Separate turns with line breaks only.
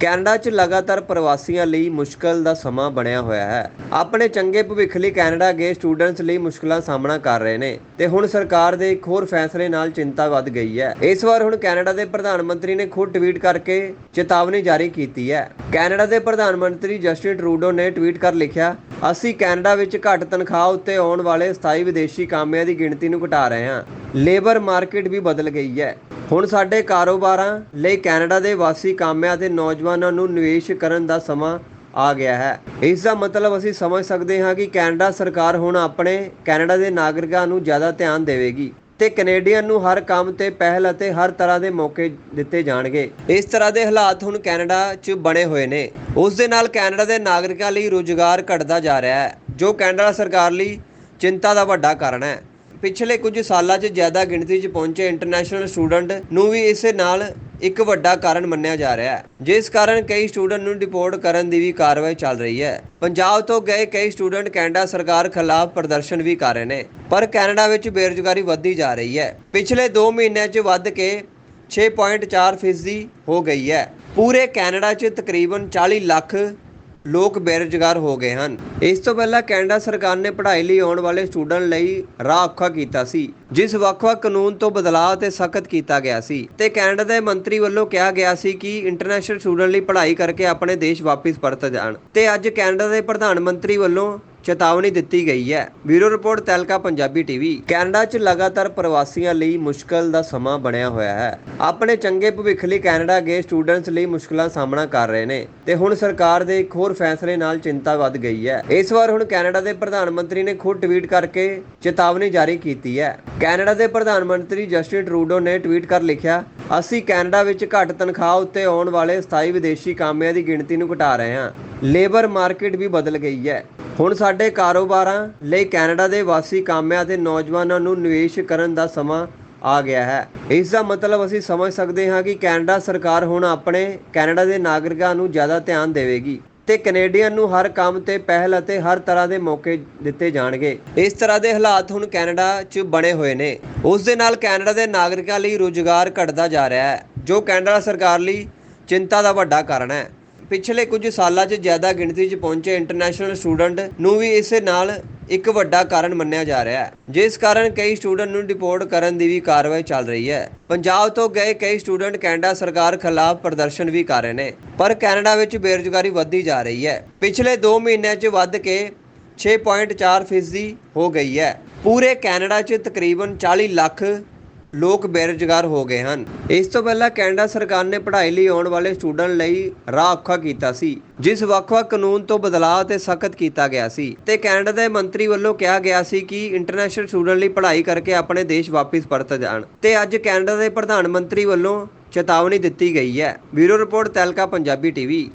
Canada 'ਚ ਲਗਾਤਾਰ ਪ੍ਰਵਾਸੀਆਂ ਲਈ ਮੁਸ਼ਕਲ ਦਾ ਸਮਾਂ ਬਣਿਆ ਹੋਇਆ ਹੈ। ਆਪਣੇ ਚੰਗੇ ਭਵਿੱਖ ਲਈ ਕੈਨੇਡਾ ਗਏ ਸਟੂਡੈਂਟਸ ਲਈ ਮੁਸ਼ਕਲਾਂ ਦਾ ਸਾਹਮਣਾ ਕਰ ਰਹੇ ਨੇ ਤੇ ਹੁਣ ਸਰਕਾਰ ਦੇ ਇੱਕ ਹੋਰ ਫੈਸਲੇ ਨਾਲ ਚਿੰਤਾ ਵੱਧ ਗਈ ਹੈ। ਇਸ ਵਾਰ ਹੁਣ ਕੈਨੇਡਾ ਦੇ ਪ੍ਰਧਾਨ ਮੰਤਰੀ ਨੇ ਖੁਦ ਟਵੀਟ ਕਰਕੇ ਚੇਤਾਵਨੀ ਜਾਰੀ ਕੀਤੀ ਹੈ। ਕੈਨੇਡਾ ਦੇ ਪ੍ਰਧਾਨ ਮੰਤਰੀ ਜਸਟਿਨ ਟਰੂਡੋ ਨੇ ਟਵੀਟ ਕਰ ਲਿਖਿਆ, ਅਸੀਂ ਕੈਨੇਡਾ ਵਿੱਚ ਘੱਟ ਤਨਖਾਹ ਉੱਤੇ ਆਉਣ ਵਾਲੇ ਸਥਾਈ ਵਿਦੇਸ਼ੀ ਕਾਮਿਆਂ ਦੀ ਗਿਣਤੀ ਨੂੰ ਘਟਾ ਰਹੇ ਹਾਂ। ਲੇਬਰ ਮਾਰਕੀਟ ਵੀ ਬਦਲ ਗਈ ਹੈ। ਹੁਣ ਸਾਡੇ ਕਾਰੋਬਾਰਾਂ ਲਈ ਕੈਨੇਡਾ ਦੇ ਵਾਸੀ ਕਾਮਿਆਂ ਅਤੇ ਨੌਜਵਾਨਾਂ ਨੂੰ ਨਿਵੇਸ਼ ਕਰਨ ਦਾ ਸਮਾਂ ਆ ਗਿਆ ਹੈ। ਇਸ ਦਾ ਮਤਲਬ ਅਸੀਂ ਸਮਝ ਸਕਦੇ ਹਾਂ ਕਿ ਕੈਨੇਡਾ ਸਰਕਾਰ ਹੁਣ ਆਪਣੇ ਕੈਨੇਡਾ ਦੇ ਨਾਗਰਿਕਾਂ ਨੂੰ ਜ਼ਿਆਦਾ ਧਿਆਨ ਦੇਵੇਗੀ ਤੇ ਕੈਨੇਡੀਅਨ ਨੂੰ ਹਰ ਕੰਮ ਤੇ ਪਹਿਲ ਅਤੇ ਹਰ ਤਰ੍ਹਾਂ ਦੇ ਮੌਕੇ ਦਿੱਤੇ ਜਾਣਗੇ। ਇਸ ਤਰ੍ਹਾਂ ਦੇ ਹਾਲਾਤ ਹੁਣ ਕੈਨੇਡਾ 'ਚ ਬਣੇ ਹੋਏ ਨੇ। ਉਸ ਦੇ ਨਾਲ ਕੈਨੇਡਾ ਦੇ ਨਾਗਰਿਕਾਂ ਲਈ ਰੁਜ਼ਗਾਰ ਘਟਦਾ ਜਾ ਰਿਹਾ ਹੈ, ਜੋ ਕੈਨੇਡਾ ਸਰਕਾਰ ਲਈ ਚਿੰਤਾ ਦਾ ਵੱਡਾ ਕਾਰਨ ਹੈ। ਪਿਛਲੇ ਕੁਝ ਸਾਲਾਂ 'ਚ ਜ਼ਿਆਦਾ ਗਿਣਤੀ 'ਚ ਪਹੁੰਚੇ ਇੰਟਰਨੈਸ਼ਨਲ ਸਟੂਡੈਂਟ ਨੂੰ ਵੀ ਇਸ ਨਾਲ ਇੱਕ ਵੱਡਾ ਕਾਰਨ ਮੰਨਿਆ ਜਾ ਰਿਹਾ ਹੈ, ਜਿਸ ਕਾਰਨ ਕਈ ਸਟੂਡੈਂਟ ਨੂੰ ਡਿਪੋਰਟ ਕਰਨ ਦੀ ਵੀ ਕਾਰਵਾਈ ਚੱਲ ਰਹੀ ਹੈ। ਪੰਜਾਬ ਤੋਂ ਗਏ ਕਈ ਸਟੂਡੈਂਟ ਕੈਨੇਡਾ ਸਰਕਾਰ ਖਿਲਾਫ ਪ੍ਰਦਰਸ਼ਨ ਵੀ ਕਰ ਰਹੇ ਨੇ, ਪਰ ਕੈਨੇਡਾ ਵਿੱਚ ਬੇਰੁਜ਼ਗਾਰੀ ਵੱਧਦੀ ਜਾ ਰਹੀ ਹੈ। ਪਿਛਲੇ 2 ਮਹੀਨਿਆਂ 'ਚ ਵੱਧ ਕੇ 6.4 ਫੀਸਦੀ ਹੋ ਗਈ ਹੈ। ਪੂਰੇ ਕੈਨੇਡਾ 'ਚ ਤਕਰੀਬਨ 40 ਲੱਖ ਲੋਕ ਬੇਰੁਜ਼ਗਾਰ ਹੋ ਗਏ ਹਨ। ਇਸ ਤੋਂ ਪਹਿਲਾਂ ਕੈਨੇਡਾ ਸਰਕਾਰ ਨੇ ਪੜ੍ਹਾਈ ਲਈ ਆਉਣ ਵਾਲੇ ਸਟੂਡੈਂਟ ਲਈ ਰਾਹ ਔਖਾ ਕੀਤਾ ਸੀ, ਜਿਸ ਵੱਖ-ਵੱਖ ਕਾਨੂੰਨ ਤੋਂ ਬਦਲਾਅ ਤੇ ਸਖਤ ਕੀਤਾ ਗਿਆ ਸੀ। ਤੇ ਕੈਨੇਡਾ ਦੇ ਮੰਤਰੀ ਵੱਲੋਂ ਕਿਹਾ ਗਿਆ ਸੀ ਕਿ ਇੰਟਰਨੈਸ਼ਨਲ ਸਟੂਡੈਂਟ ਲਈ ਪੜ੍ਹਾਈ ਕਰਕੇ ਆਪਣੇ ਦੇਸ਼ ਵਾਪਸ ਪਰਤ ਜਾਣ। ਤੇ ਅੱਜ ਕੈਨੇਡਾ ਦੇ ਪ੍ਰਧਾਨ ਮੰਤਰੀ ਵੱਲੋਂ ਚੇਤਾਵਨੀ ਦਿੱਤੀ ਗਈ ਹੈ। Bureau report, Tehelka Punjabi TV. Canada 'ਚ ਲਗਾਤਾਰ ਪ੍ਰਵਾਸੀਆਂ ਲਈ ਮੁਸ਼ਕਲ ਦਾ ਸਮਾਂ ਬਣਿਆ ਹੋਇਆ ਹੈ। ਆਪਣੇ ਚੰਗੇ ਭਵਿੱਖ ਲਈ ਕੈਨੇਡਾ ਗਏ ਸਟੂਡੈਂਟਸ ਲਈ ਮੁਸ਼ਕਲਾਂ ਦਾ ਸਾਹਮਣਾ ਕਰ ਰਹੇ ਨੇ ਤੇ ਹੁਣ ਸਰਕਾਰ ਦੇ ਇੱਕ ਹੋਰ ਫੈਸਲੇ ਨਾਲ ਚਿੰਤਾ ਵੱਧ ਗਈ ਹੈ। ਇਸ ਵਾਰ ਹੁਣ ਕੈਨੇਡਾ ਦੇ ਪ੍ਰਧਾਨ ਮੰਤਰੀ ਨੇ ਖੁਦ ਟਵੀਟ ਕਰਕੇ ਚੇਤਾਵਨੀ ਜਾਰੀ ਕੀਤੀ ਹੈ। ਕੈਨੇਡਾ ਦੇ ਪ੍ਰਧਾਨ ਮੰਤਰੀ ਜਸਟਿਨ ਟਰੂਡੋ ਨੇ ਟਵੀਟ ਕਰ ਲਿਖਿਆ, ਅਸੀਂ ਕੈਨੇਡਾ ਵਿੱਚ ਘੱਟ ਤਨਖਾਹ ਉੱਤੇ ਆਉਣ ਵਾਲੇ ਸਥਾਈ ਵਿਦੇਸ਼ੀ ਕਾਮਿਆਂ ਦੀ ਗਿਣਤੀ ਨੂੰ ਘਟਾ ਰਹੇ ਹਾਂ। ਲੇਬਰ ਮਾਰਕੀਟ ਵੀ ਬਦਲ ਗਈ ਹੈ। ਹੁਣ ਸਾਡੇ ਕਾਰੋਬਾਰਾਂ ਲਈ ਕੈਨੇਡਾ ਦੇ ਵਾਸੀ ਕਾਮਿਆਂ ਅਤੇ ਨੌਜਵਾਨਾਂ ਨੂੰ ਨਿਵੇਸ਼ ਕਰਨ ਦਾ ਸਮਾਂ ਆ ਗਿਆ ਹੈ। ਇਸ ਦਾ ਮਤਲਬ ਅਸੀਂ ਸਮਝ ਸਕਦੇ ਹਾਂ ਕਿ ਕੈਨੇਡਾ ਸਰਕਾਰ ਹੁਣ ਆਪਣੇ ਕੈਨੇਡਾ ਦੇ ਨਾਗਰਿਕਾਂ ਨੂੰ ਜ਼ਿਆਦਾ ਧਿਆਨ ਦੇਵੇਗੀ ਤੇ ਕੈਨੇਡੀਅਨ ਨੂੰ ਹਰ ਕੰਮ ਤੇ ਪਹਿਲ ਅਤੇ ਹਰ ਤਰ੍ਹਾਂ ਦੇ ਮੌਕੇ ਦਿੱਤੇ ਜਾਣਗੇ। ਇਸ ਤਰ੍ਹਾਂ ਦੇ ਹਾਲਾਤ ਹੁਣ ਕੈਨੇਡਾ 'ਚ ਬਣੇ ਹੋਏ ਨੇ। ਉਸ ਦੇ ਨਾਲ ਕੈਨੇਡਾ ਦੇ ਨਾਗਰਿਕਾਂ ਲਈ ਰੁਜ਼ਗਾਰ ਘਟਦਾ ਜਾ ਰਿਹਾ ਹੈ, ਜੋ ਕੈਨੇਡਾ ਸਰਕਾਰ ਲਈ ਚਿੰਤਾ ਦਾ ਵੱਡਾ ਕਾਰਨ ਹੈ। ਪਿਛਲੇ ਕੁਝ ਸਾਲਾਂ 'ਚ ਜ਼ਿਆਦਾ ਗਿਣਤੀ 'ਚ ਪਹੁੰਚੇ ਇੰਟਰਨੈਸ਼ਨਲ ਸਟੂਡੈਂਟ ਨੂੰ ਵੀ ਇਸੇ ਨਾਲ ਇੱਕ ਵੱਡਾ ਕਾਰਨ ਮੰਨਿਆ ਜਾ ਰਿਹਾ ਹੈ, ਜਿਸ ਕਾਰਨ ਕਈ ਸਟੂਡੈਂਟ ਨੂੰ ਡਿਪੋਰਟ ਕਰਨ ਦੀ ਵੀ ਕਾਰਵਾਈ ਚੱਲ ਰਹੀ ਹੈ। ਪੰਜਾਬ ਤੋਂ ਗਏ ਕਈ ਸਟੂਡੈਂਟ ਕੈਨੇਡਾ ਸਰਕਾਰ ਖਿਲਾਫ ਪ੍ਰਦਰਸ਼ਨ ਵੀ ਕਰ ਰਹੇ ਨੇ, ਪਰ ਕੈਨੇਡਾ ਵਿੱਚ ਬੇਰੁਜ਼ਗਾਰੀ ਵੱਧਦੀ ਜਾ ਰਹੀ ਹੈ। ਪਿਛਲੇ 2 ਮਹੀਨਿਆਂ 'ਚ ਵੱਧ ਕੇ 6.4 ਫੀਸਦੀ ਹੋ ਗਈ ਹੈ। ਪੂਰੇ ਕੈਨੇਡਾ 'ਚ ਤਕਰੀਬਨ 40 ਲੱਖ ਲੋਕ ਬੇਰੁਜ਼ਗਾਰ ਹੋ ਗਏ ਹਨ। ਇਸ ਤੋਂ ਪਹਿਲਾਂ ਕੈਨੇਡਾ ਸਰਕਾਰ ਨੇ ਪੜ੍ਹਾਈ ਲਈ ਆਉਣ ਵਾਲੇ ਸਟੂਡੈਂਟ ਲਈ ਰਾਹ ਔਖਾ ਕੀਤਾ ਸੀ, ਜਿਸ ਵੱਖ-ਵੱਖ ਕਾਨੂੰਨ ਤੋਂ ਬਦਲਾਅ ਤੇ ਸਖਤ ਕੀਤਾ ਗਿਆ ਸੀ ਤੇ ਕੈਨੇਡਾ ਦੇ ਮੰਤਰੀ ਵੱਲੋਂ ਕਿਹਾ ਗਿਆ ਸੀ ਕਿ ਇੰਟਰਨੈਸ਼ਨਲ ਸਟੂਡੈਂਟ ਲਈ ਪੜ੍ਹਾਈ ਕਰਕੇ ਆਪਣੇ ਦੇਸ਼ ਵਾਪਸ ਪਰਤ ਜਾਣ ਤੇ ਅੱਜ ਕੈਨੇਡਾ ਦੇ ਪ੍ਰਧਾਨ ਮੰਤਰੀ ਵੱਲੋਂ ਚੇਤਾਵਨੀ ਦਿੱਤੀ ਗਈ ਹੈ। Bureau report Tehelka, Punjabi TV.